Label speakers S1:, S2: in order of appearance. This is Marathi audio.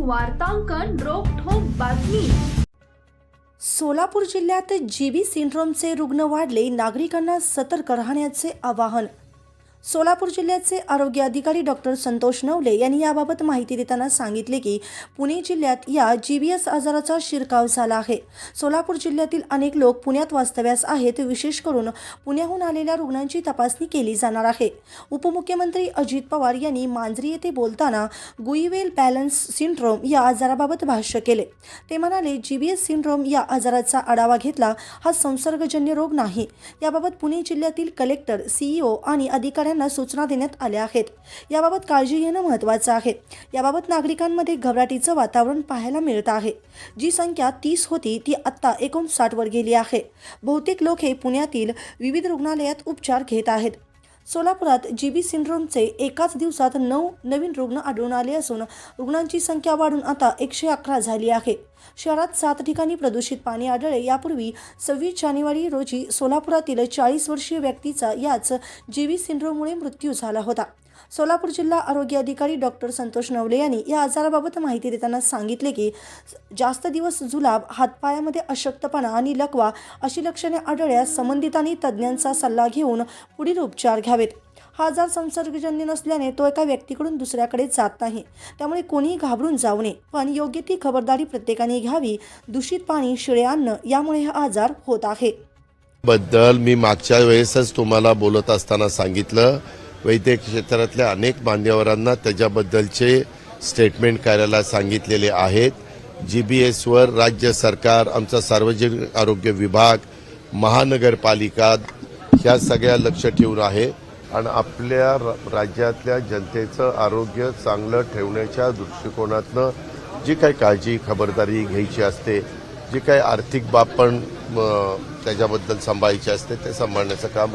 S1: वार्तांकन रोखोक बातमी.
S2: सोलापूर जिल्ह्यात जीबी सिंड्रोमचे रुग्ण वाढले नागरिकांना सतर्क राहण्याचे आवाहन. सोलापूर जिल्ह्याचे आरोग्य अधिकारी डॉक्टर संतोष नवले यांनी याबाबत माहिती देताना सांगितले की पुणे जिल्ह्यात या जी बी एस आजाराचा शिरकाव झाला आहे. सोलापूर जिल्ह्यातील अनेक लोक पुण्यात वास्तव्यास आहेत विशेष करून पुण्याहून आलेल्या रुग्णांची तपासणी केली जाणार आहे. उपमुख्यमंत्री अजित पवार यांनी मांजरी येथे बोलताना गुईवेल बॅलन्स सिंड्रोम या आजाराबाबत भाष्य केले. ते म्हणाले जी बी एस सिंड्रोम या आजाराचा आढावा घेतला हा संसर्गजन्य रोग नाही. याबाबत पुणे जिल्ह्यातील कलेक्टर सीईओ आणि अधिकारी अधिकाऱ्यांना सूचना देण्यात आल्या आहेत. याबाबत काळजी घेणं महत्त्वाचं आहे. याबाबत नागरिकांमध्ये घबराटीचं वातावरण पाहायला मिळत आहे. जी संख्या तीस होती ती आत्ता एकोणसाठवर गेली आहे. बहुतेक लोक हे पुण्यातील विविध रुग्णालयात उपचार घेत आहेत. सोलापुरात जीबी सिंड्रोमचे एकाच दिवसात नऊ नवीन रुग्ण आढळून आले असून रुग्णांची संख्या वाढून आता एकशे अकरा झाली आहे. शहरात सात ठिकाणी प्रदूषित पाणी आढळले. यापूर्वी सव्वीस जानेवारी रोजी सोलापुरातील चाळीस वर्षीय व्यक्तीचा याच जीबी सिंड्रोममुळे मृत्यू झाला होता. सोलापूर जिल्हा आरोग्य अधिकारी डॉक्टर संतोष नवले यांनी या आजाराबाबत माहिती देताना सांगितले की जास्त दिवस जुलाब हातपायामध्ये अशक्तपणा आणि लकवा अशी लक्षणे आढळल्यास संबंधितांनी तज्ज्ञांचा सल्ला घेऊन पुढील उपचार घ्यावेत. हा आजार संसर्गजन्य नसल्याने तो एका व्यक्तीकडून दुसऱ्याकडे जात नाही. त्यामुळे कोणीही घाबरून जाऊ नये. पण योग्य ती खबरदारी प्रत्येकाने घ्यावी. दूषित पाणी शिळे अन्न यामुळे हा आजार होत आहे.
S3: बद्दल मी मागच्या वेळेसच तुम्हाला बोलत असताना सांगितलं. वैद्यक क्षेत्रातल्या अनेक मान्यवरांना त्याच्याबद्दलचे स्टेटमेंट करायला सांगितलेले आहेत. जी बी एसवर राज्य सरकार आमचा सार्वजनिक आरोग्य विभाग महानगरपालिका ह्या सगळ्या लक्ष ठेवून आहे. आणि आपल्या र- राज्यातल्या जनतेचं आरोग्य चांगलं ठेवण्याच्या दृष्टिकोनातनं जी काही काळजी खबरदारी घ्यायची असते जी काही आर्थिक बाब पण त्याच्याबद्दल सांभाळायची असते ते सांभाळण्याचं काम